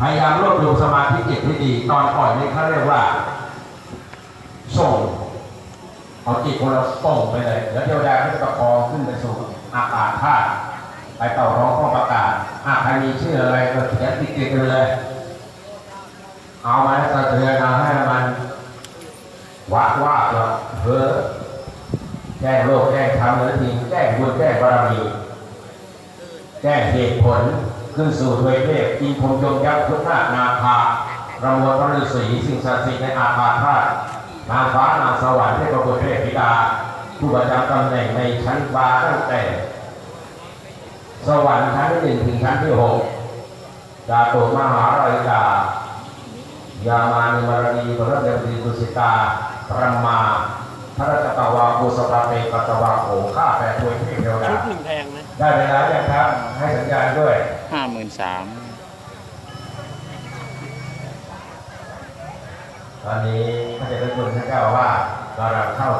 พยายามรวบรวมสมาธิจิตที่ดีตอนปล่อยนี่เขาเรียกว่า ส่งเอาจิตของเราส่งไปเลยแล้วเทวดาก็จะประคองขึ้นไปสู่อากาธาตุไปเป่าร้องข้อประกาศอะใครมีชื่ออะไรก็เขียนติดๆไปเลย เอามาให้สะเทือนเอาให้มันว่าว่าเราเพ้อแก้โลกแก้ธรรมหนือจริงแก้บุญแก้บารมีแก้เหตุผล ขึ้นสู่ทวยเทพอินพรมยมยักษ์พุทธนาคนาคาระมวลพระฤาษีสิ่งศักดิ์สิทธิ์ในอาคาธาตุนางฟ้านางสวรรค์เทพบุตรเทพธิดา ผู้ประจำตำแหน่งในชั้นฟ้าตั้งแต่ สวรรค์ชั้นที่หนึ่งถึงชั้นที่หกจาโตมหารายิกายามานิมรณีพระเดชดีตุสิตาพระมาพระราชตวาภูสปาเปกัตวาโขข้าแปดทวยเทพ ไหมได้เวลาแล้วครับ ให้สัญญาณด้วยห้าหมื่นสามตอนนี้พระเจ้าคุณท่านเจ้าอาว่าสกำลังเข้า